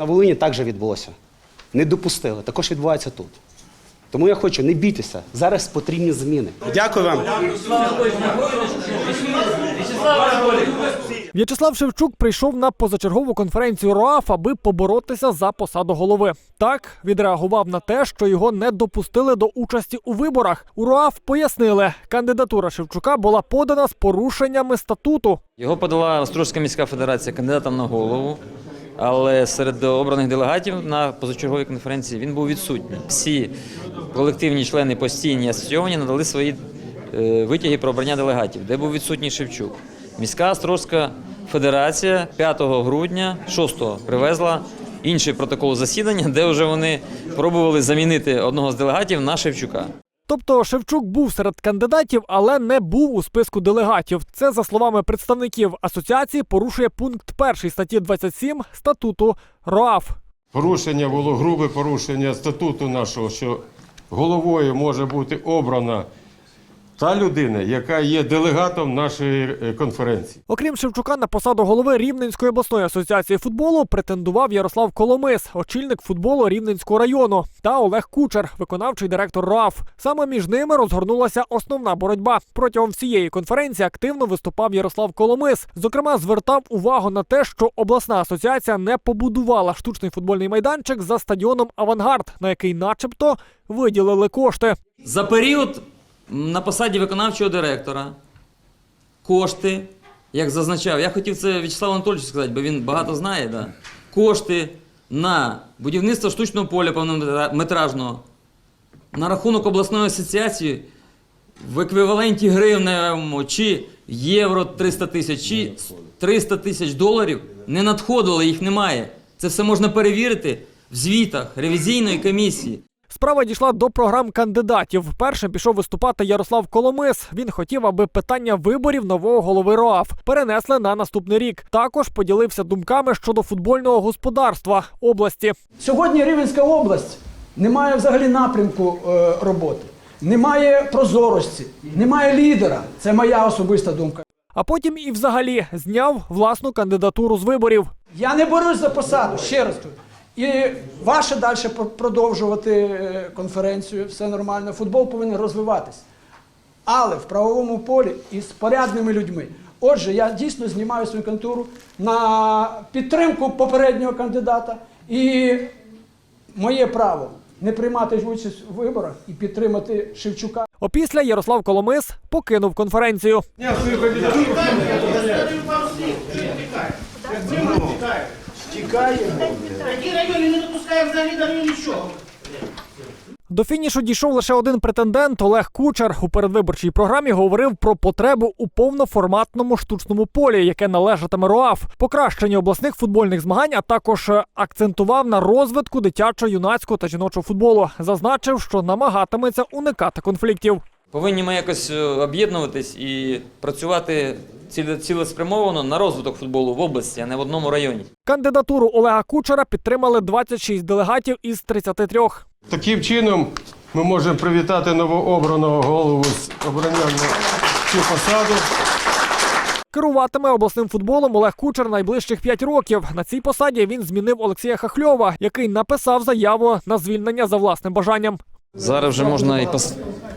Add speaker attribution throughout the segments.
Speaker 1: На Волині так же відбулося. Не допустили. Також відбувається тут. Тому я хочу, не бійтеся. Зараз потрібні зміни. Дякую вам.
Speaker 2: В'ячеслав Шевчук прийшов на позачергову конференцію РОАФ, аби поборотися за посаду голови. Так відреагував на те, що його не допустили до участі у виборах. У РОАФ пояснили, кандидатура Шевчука була подана з порушеннями статуту.
Speaker 3: Його подала Острозька міська федерація кандидатом на голову, але серед обраних делегатів на позачерговій конференції він був відсутній. Всі колективні члени постійні асоційовані надали свої е, витяги про обрання делегатів, де був відсутній Шевчук. Міська Острозька федерація 5 грудня 6-го привезла інший протокол засідання, де вже вони пробували замінити одного з делегатів на Шевчука.
Speaker 2: Тобто Шевчук був серед кандидатів, але не був у списку делегатів. Це за словами представників асоціації порушує пункт 1 статті 27 статуту РОАФ.
Speaker 4: Порушення було грубе порушення статуту нашого, що головою може бути обрана та людина, яка є делегатом нашої е, конференції.
Speaker 2: Окрім Шевчука, на посаду голови Рівненської обласної асоціації футболу претендував Ярослав Коломис, очільник футболу Рівненського району, та Олег Кучер, виконавчий директор РАФ. Саме між ними розгорнулася основна боротьба. Протягом всієї конференції активно виступав Ярослав Коломис. Зокрема, звертав увагу на те, що обласна асоціація не побудувала штучний футбольний майданчик за стадіоном Авангард, на який, начебто, виділили кошти.
Speaker 3: За період на посаді виконавчого директора кошти, як зазначав, я хотів це В'ячеславу Анатольовичу сказати, бо він багато знає, да? кошти на будівництво штучного поля повнометражного на рахунок обласної асоціації в еквіваленті гривневому чи євро 300 тисяч, чи 300 тисяч доларів не надходило, їх немає. Це все можна перевірити в звітах ревізійної комісії.
Speaker 2: Справа дійшла до програм кандидатів. Першим пішов виступати Ярослав Коломис. Він хотів, аби питання виборів нового голови РОАФ перенесли на наступний рік. Також поділився думками щодо футбольного господарства області.
Speaker 5: Сьогодні Рівненська область не має взагалі напрямку е, роботи, немає прозорості, немає лідера. Це моя особиста думка.
Speaker 2: А потім і взагалі зняв власну кандидатуру з виборів.
Speaker 5: Я не борюсь за посаду, ще раз кажу. І ваше далі продовжувати е, конференцію, все нормально. Футбол повинен розвиватись. Але в правовому полі і з порядними людьми. Отже, я дійсно знімаю свою кандидатуру на підтримку попереднього кандидата. І моє право не приймати участь у виборах і підтримати Шевчука.
Speaker 2: Опісля Ярослав Коломис покинув конференцію.
Speaker 6: Такі райони не допускає взагалі до нічого.
Speaker 2: До фінішу дійшов лише один претендент Олег Кучер. У передвиборчій програмі говорив про потребу у повноформатному штучному полі, яке належатиме РОАФ, покращення обласних футбольних змагань, а також е, акцентував на розвитку дитячого, юнацького та жіночого футболу. Зазначив, що намагатиметься уникати конфліктів.
Speaker 3: Повинні ми якось е, об'єднуватись і працювати ціле- цілеспрямовано на розвиток футболу в області, а не в одному районі.
Speaker 2: Кандидатуру Олега Кучера підтримали 26 делегатів із 33.
Speaker 4: Таким чином ми можемо привітати новообраного голову з обранням цю посаду.
Speaker 2: Керуватиме обласним футболом Олег Кучер найближчих 5 років. На цій посаді він змінив Олексія Хахльова, який написав заяву на звільнення за власним бажанням.
Speaker 3: Зараз вже можна і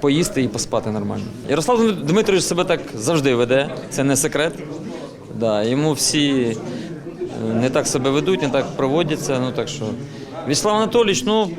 Speaker 3: поїсти, і поспати нормально. Ярослав Дмитрович себе так завжди веде, це не секрет. Да, йому всі е, не так себе ведуть, не так проводяться. Ну так що. Вячеслав Анатолійович, ну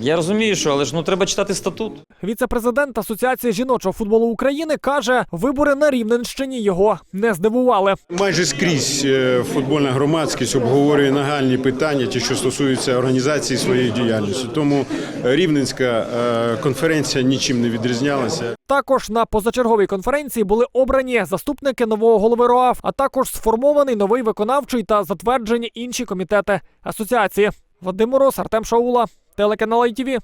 Speaker 3: я розумію, що але ж ну треба читати статут.
Speaker 2: Віце-президент Асоціації жіночого футболу України каже, вибори на Рівненщині його не здивували.
Speaker 7: Майже скрізь е, футбольна громадськість обговорює нагальні питання, ті, що стосуються організації своєї діяльності. Тому рівненська е, конференція нічим не відрізнялася.
Speaker 2: Також на позачерговій конференції були обрані заступники нового голови РОАФ, а також сформований новий виконавчий та затверджені інші комітети асоціації. Вадим Мороз, Артем Шаула, телеканал ITV.